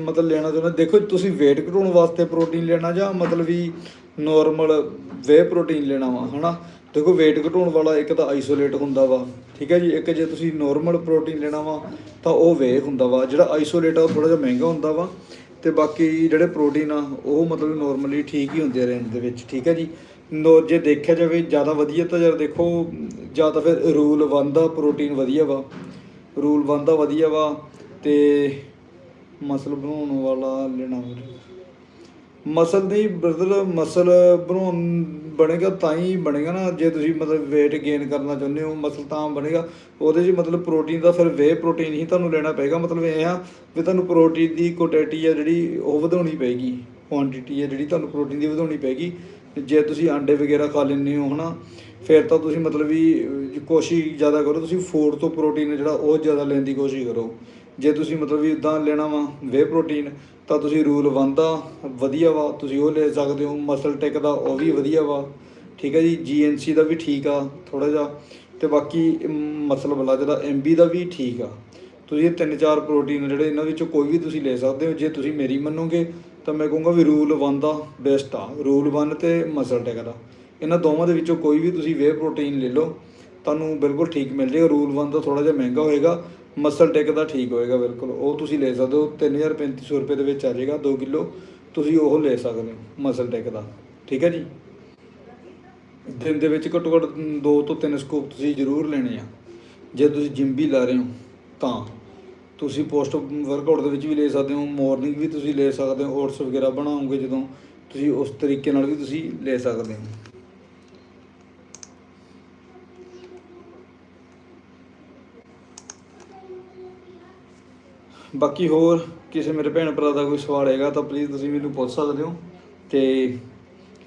ਮਤਲਬ ਲੈਣਾ ਚਾਹੁੰਦੇ, ਦੇਖੋ ਤੁਸੀਂ weight ਘਟਾਉਣ ਵਾਸਤੇ ਪ੍ਰੋਟੀਨ ਲੈਣਾ ਜਾਂ ਮਤਲਬ ਵੀ ਨਾਰਮਲ ਵੇ ਪ੍ਰੋਟੀਨ ਲੈਣਾ ਵਾ, ਹਨਾ? ਦੇਖੋ weight ਘਟਾਉਣ ਵਾਲਾ ਇੱਕ ਤਾਂ ਆਈਸੋਲੇਟ ਹੁੰਦਾ ਵਾ, ਠੀਕ ਹੈ ਜੀ? ਇੱਕ ਜੇ ਤੁਸੀਂ ਨਾਰਮਲ ਪ੍ਰੋਟੀਨ ਲੈਣਾ ਵਾ, ਤਾਂ ਉਹ ਵੇ ਹੁੰਦਾ ਵਾ। ਜਿਹੜਾ ਆਈਸੋਲੇਟ ਆ, ਉਹ ਥੋੜਾ ਜਿਹਾ ਮਹਿੰਗਾ ਹੁੰਦਾ ਵਾ ਤੇ ਬਾਕੀ ਜਿਹੜੇ ਪ੍ਰੋਟੀਨ ਆ, ਉਹ ਮਤਲਬ ਨਾਰਮਲੀ ਠੀਕ ਹੀ ਹੁੰਦੇ ਆ ਰੇਂਜ ਦੇ ਵਿੱਚ, ਠੀਕ ਹੈ ਜੀ? ਨੋ, ਜੇ ਦੇਖਿਆ ਜਾਵੇ, ਜ਼ਿਆਦਾ ਵਧੀਆ ਤਾਂ ਯਾਰ ਦੇਖੋ, ਜਾਂ ਤਾਂ ਫਿਰ ਰੂਲ 1 ਦਾ ਪ੍ਰੋਟੀਨ ਵਧੀਆ ਵਾ। ਰੂਲ 1 ਵਧੀਆ ਵਾ ਤੇ ਮਸਲ ਬਣਾਉਣ ਵਾਲਾ ਲੈਣਾ ਮਸਲ ਨਹੀਂ ਬ੍ਰਦਰ ਮਸਲ ਬਣਾਉਣ ਬਣੇਗਾ ਤਾਂ ਹੀ ਬਣੇਗਾ ਨਾ, ਜੇ ਤੁਸੀਂ ਮਤਲਬ weight gain ਕਰਨਾ ਚਾਹੁੰਦੇ ਹੋ, ਮਸਲ ਤਾਂ ਬਣੇਗਾ। ਉਹਦੇ 'ਚ ਮਤਲਬ ਪ੍ਰੋਟੀਨ ਦਾ ਫਿਰ ਵੇ ਪ੍ਰੋਟੀਨ ਹੀ ਤੁਹਾਨੂੰ ਲੈਣਾ ਪਏਗਾ। ਮਤਲਬ ਇਹ ਆ ਵੀ ਤੁਹਾਨੂੰ ਪ੍ਰੋਟੀਨ ਦੀ ਕੁਆਂਟੀਟੀ ਆ ਜਿਹੜੀ ਉਹ ਵਧਾਉਣੀ ਪਏਗੀ। ਕੁਆਂਟੀਟੀ ਆ ਜਿਹੜੀ ਤੁਹਾਨੂੰ ਪ੍ਰੋਟੀਨ ਦੀ ਵਧਾਉਣੀ ਪਏਗੀ। ਜੇ ਤੁਸੀਂ ਆਂਡੇ ਵਗੈਰਾ ਖਾ ਲੈਂਦੇ ਹੋ, ਹਨਾ। ਫਿਰ ਤਾਂ ਤੁਸੀਂ ਮਤਲਬ ਵੀ ਕੋਸ਼ਿਸ਼ ਜ਼ਿਆਦਾ ਕਰੋ, ਤੁਸੀਂ ਫੂਡ ਤੋਂ ਪ੍ਰੋਟੀਨ ਜਿਹੜਾ ਉਹ ਜ਼ਿਆਦਾ ਲੈਣ ਦੀ ਕੋਸ਼ਿਸ਼ ਕਰੋ। ਜੇ ਤੁਸੀਂ ਮਤਲਬ ਵੀ ਇਦਾਂ ਲੈਣਾ ਵਾ ਵੇ ਪ੍ਰੋਟੀਨ ਤਾਂ ਤੁਸੀਂ ਰੂਲ ਵਨ ਦਾ ਵਧੀਆ ਵਾ, ਤੁਸੀਂ ਉਹ ਲੈ ਸਕਦੇ ਹੋ ਮਸਲ ਟੈਕ ਦਾ ਉਹ ਵੀ ਵਧੀਆ ਵਾ। ਠੀਕ ਹੈ ਜੀ ਜੀਐਨਸੀ ਦਾ ਵੀ ਠੀਕ ਆ ਥੋੜਾ ਜਿਹਾ। ਤੇ ਬਾਕੀ ਮਸਲ ਵਾਲਾ ਜਿਹੜਾ ਐਮਬੀ ਦਾ ਵੀ ਠੀਕ ਆ। ਤੁਸੀਂ ਇਹ ਤਿੰਨ ਚਾਰ ਪ੍ਰੋਟੀਨ ਜਿਹੜੇ ਇਹਨਾਂ ਵਿੱਚੋਂ ਕੋਈ ਵੀ ਤੁਸੀਂ ਲੈ ਸਕਦੇ ਹੋ, ਜੇ ਤੁਸੀਂ ਮੇਰੀ ਮੰਨੋਗੇ, ਤਾਂ ਮੈਂ ਕਹੂੰਗਾ ਵੀ ਰੂਲ 1 ਦਾ ਬੈਸਟ ਆ। ਰੂਲ 1 ਤੇ ਮਸਲ ਟੈਕ ਦਾ। ਇਹਨਾਂ ਦੋਵਾਂ ਦੇ ਵਿੱਚੋਂ ਕੋਈ ਵੀ ਤੁਸੀਂ ਵੇ ਪ੍ਰੋਟੀਨ ਲੈ ਲਓ, ਤੁਹਾਨੂੰ ਬਿਲਕੁਲ ਠੀਕ ਮਿਲ ਜਾਏਗਾ। ਰੂਲ 1 ਦਾ ਥੋੜਾ ਜਿਹਾ ਮਹਿੰਗਾ ਹੋਏਗਾ ਮਸਲ ਟੈਕ ਦਾ ਠੀਕ ਹੋਏਗਾ ਬਿਲਕੁਲ। ਉਹ ਤੁਸੀਂ ਲੈ ਸਕਦੇ ਹੋ 3350 ਰੁਪਏ ਦੇ ਵਿੱਚ ਆ ਜਾਏਗਾ 2 ਕਿਲੋ। ਤੁਸੀਂ ਉਹ ਲੈ ਸਕਦੇ ਹੋ ਮਸਲ ਟੈਕ ਦਾ। ਠੀਕ ਹੈ ਜੀ? ਦਿਨ ਦੇ ਵਿੱਚ ਘੱਟੋ ਘੱਟ 2 ਤੋਂ 3 ਸਕੂਪ ਤੁਸੀਂ ਜ਼ਰੂਰ ਲੈਣੇ ਆ। ਜੇ ਤੁਸੀਂ ਜਿਮ ਵੀ ਲਾ ਰਹੇ ਹੋ, ਤਾਂ। ਤੁਸੀਂ ਪੋਸਟ ਵਰਕਆਊਟ ਦੇ ਵਿੱਚ ਵੀ ਲੈ ਸਕਦੇ ਹੋ ਮਾਰਨਿੰਗ ਵੀ ਤੁਸੀਂ ਲੈ ਸਕਦੇ ਹੋ ਓਟਸ ਵਗੈਰਾ ਬਣਾਓਗੇ ਜਦੋਂ, ਤੁਸੀਂ ਉਸ ਤਰੀਕੇ ਨਾਲ ਵੀ ਤੁਸੀਂ ਲੈ ਸਕਦੇ ਹੋ। ਬਾਕੀ ਹੋਰ ਕਿਸੇ ਮੇਰੇ ਭੈਣ ਭਰਾ ਦਾ ਕੋਈ ਸਵਾਲ ਹੈਗਾ ਤਾਂ ਪਲੀਜ਼ ਤੁਸੀਂ ਮੈਨੂੰ ਪੁੱਛ ਸਕਦੇ ਹੋ। ਤੇ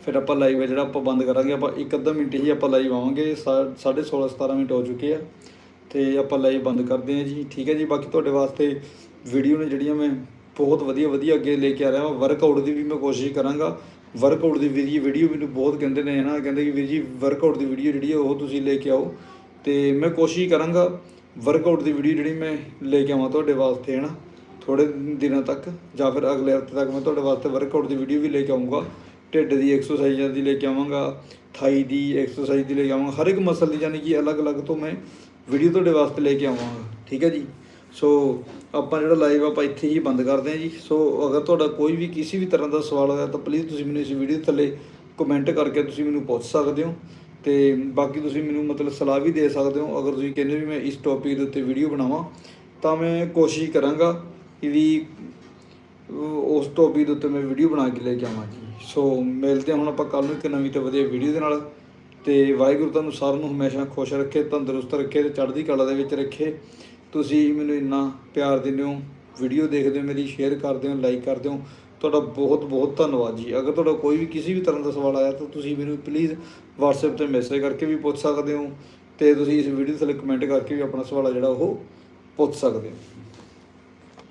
ਫਿਰ ਆਪਾਂ ਲਾਈਵ ਹੈ ਜਿਹੜਾ ਆਪਾਂ ਬੰਦ ਕਰਾਂਗੇ। ਆਪਾਂ ਇੱਕ ਅੱਧਾ ਮਿੰਟ ਹੀ ਆਪਾਂ ਲਾਈਵ ਆਵਾਂਗੇ। ਸਾ- ਸਾਢੇ 16 17 ਮਿੰਟ ਹੋ ਚੁੱਕੇ ਆ। ਤੇ ਆਪਾਂ ਲਾਈਵ ਬੰਦ ਕਰਦੇ ਹਾਂ ਜੀ। ਠੀਕ ਹੈ ਜੀ। ਬਾਕੀ ਤੁਹਾਡੇ ਵਾਸਤੇ ਵੀਡੀਓ ਨੇ ਜਿਹੜੀਆਂ ਮੈਂ ਬਹੁਤ ਵਧੀਆ ਵਧੀਆ ਅੱਗੇ ਲੈ ਕੇ ਆ ਰਿਹਾ ਹਾਂ ਵਰਕਆਊਟ ਦੀ ਵੀ ਮੈਂ ਕੋਸ਼ਿਸ਼ ਕਰਾਂਗਾ। ਵਰਕਆਊਟ ਦੀ ਵੀਡੀਓ ਮੈਨੂੰ ਬਹੁਤ ਕਹਿੰਦੇ ਨੇ, ਹਨਾ। ਕਹਿੰਦੇ ਕਿ ਵੀਰ ਜੀ ਵਰਕਆਊਟ ਦੀ ਵੀਡੀਓ ਜਿਹੜੀ ਹੈ ਉਹ ਤੁਸੀਂ ਲੈ ਕੇ ਆਓ। ਤੇ ਮੈਂ ਕੋਸ਼ਿਸ਼ ਕਰਾਂਗਾ ਵਰਕਆਊਟ ਦੀ ਵੀਡੀਓ ਜਿਹੜੀ ਮੈਂ ਲੈ ਕੇ ਆਵਾਂ ਤੁਹਾਡੇ ਵਾਸਤੇ ਹਨਾ ਥੋੜੇ ਦਿਨਾਂ ਤੱਕ ਜਾਂ ਫਿਰ ਅਗਲੇ ਹਫ਼ਤੇ ਤੱਕ ਮੈਂ ਤੁਹਾਡੇ ਵਾਸਤੇ ਵਰਕਆਊਟ ਦੀ ਵੀਡੀਓ ਵੀ ਲੈ ਕੇ ਆਉਂਗਾ ਢਿੱਡ ਦੀ ਐਕਸਰਸਾਈਜ਼ਾਂ ਦੀ ਲੈ ਕੇ ਆਵਾਂਗਾ, ਥਾਈ ਦੀ ਐਕਸਰਸਾਈਜ਼ ਦੀ ਲੈ ਕੇ ਆਵਾਂਗਾ। ਹਰ ਇੱਕ ਮਸਲ ਦੀ ਯਾਨੀ ਕਿ ਅਲੱਗ-ਅਲੱਗ ਤੋਂ ਮੈਂ ਵੀਡੀਓ ਤੁਹਾਡੇ ਵਾਸਤੇ ਲੈ ਕੇ ਆਵਾਂਗਾ, ਠੀਕ ਹੈ ਜੀ? ਸੋ ਆਪਾਂ ਜਿਹੜਾ ਲਾਈਵ ਆਪਾਂ ਇੱਥੇ ਹੀ ਬੰਦ ਕਰਦੇ ਹਾਂ ਜੀ। ਸੋ ਅਗਰ ਤੁਹਾਡਾ ਕੋਈ ਵੀ ਕਿਸੇ ਵੀ ਤਰ੍ਹਾਂ ਦਾ ਸਵਾਲ ਹੋਇਆ ਤਾਂ ਪਲੀਜ਼ ਤੁਸੀਂ ਮੈਨੂੰ ਇਸ ਵੀਡੀਓ ਥੱਲੇ ਕਮੈਂਟ ਕਰਕੇ ਤੁਸੀਂ ਮੈਨੂੰ ਪੁੱਛ ਸਕਦੇ ਹੋ। ਤੇ ਬਾਕੀ ਤੁਸੀਂ ਮੈਨੂੰ ਮਤਲਬ ਸਲਾਹ ਵੀ ਦੇ ਸਕਦੇ ਹੋ। ਅਗਰ ਤੁਸੀਂ ਕਹਿੰਦੇ ਵੀ ਮੈਂ ਇਸ ਟੌਪਿਕ ਦੇ ਉੱਤੇ ਵੀਡੀਓ ਬਣਾਵਾਂ, ਤਾਂ ਮੈਂ ਕੋਸ਼ਿਸ਼ ਕਰਾਂਗਾ ਕਿ ਵੀ ਉਸ ਟੌਪਿਕ ਦੇ ਉੱਤੇ ਮੈਂ ਵੀਡੀਓ ਬਣਾ ਕੇ ਲੈ ਕੇ ਆਵਾਂ ਜੀ। ਸੋ ਮਿਲਦੇ ਹਾਂ ਹੁਣ ਆਪਾਂ ਕੱਲ ਨੂੰ ਇੱਕ ਨਵੀਂ ਤੇ ਵਧੀਆ ਵੀਡੀਓ ਦੇ ਨਾਲ। ਤੇ ਵਾਹਿਗੁਰੂ ਤੁਹਾਨੂੰ ਸਾਰਿਆਂ ਨੂੰ ਹਮੇਸ਼ਾ ਖੁਸ਼ ਰੱਖੇ, ਤੰਦਰੁਸਤ ਰੱਖੇ ਤੇ ਚੜ੍ਹਦੀ ਕਲਾ ਦੇ ਵਿੱਚ ਰੱਖੇ। ਤੁਸੀਂ ਮੈਨੂੰ ਇੰਨਾ ਪਿਆਰ ਦਿੰਦੇ ਹੋ ਵੀਡੀਓ ਦੇਖਦੇ ਹੋ, ਮੇਰੀ ਸ਼ੇਅਰ ਕਰਦੇ ਹੋ ਲਾਈਕ ਕਰਦੇ ਹੋ। ਤੁਹਾਡਾ ਬਹੁਤ ਬਹੁਤ ਧੰਨਵਾਦ ਜੀ। ਅਗਰ ਤੁਹਾਡਾ ਕੋਈ ਵੀ ਕਿਸੇ ਵੀ ਤਰ੍ਹਾਂ ਦਾ ਸਵਾਲ ਆਇਆ ਤਾਂ ਤੁਸੀਂ ਮੈਨੂੰ ਪਲੀਜ਼ WhatsApp ਤੇ ਮੈਸੇਜ ਕਰਕੇ ਵੀ ਪੁੱਛ ਸਕਦੇ ਹੋ ਤੇ ਤੁਸੀਂ ਇਸ ਵੀਡੀਓ ਥੱਲੇ ਕਮੈਂਟ ਕਰਕੇ ਵੀ ਆਪਣਾ ਸਵਾਲ ਆ ਜਿਹੜਾ ਉਹ ਪੁੱਛ ਸਕਦੇ ਹੋ।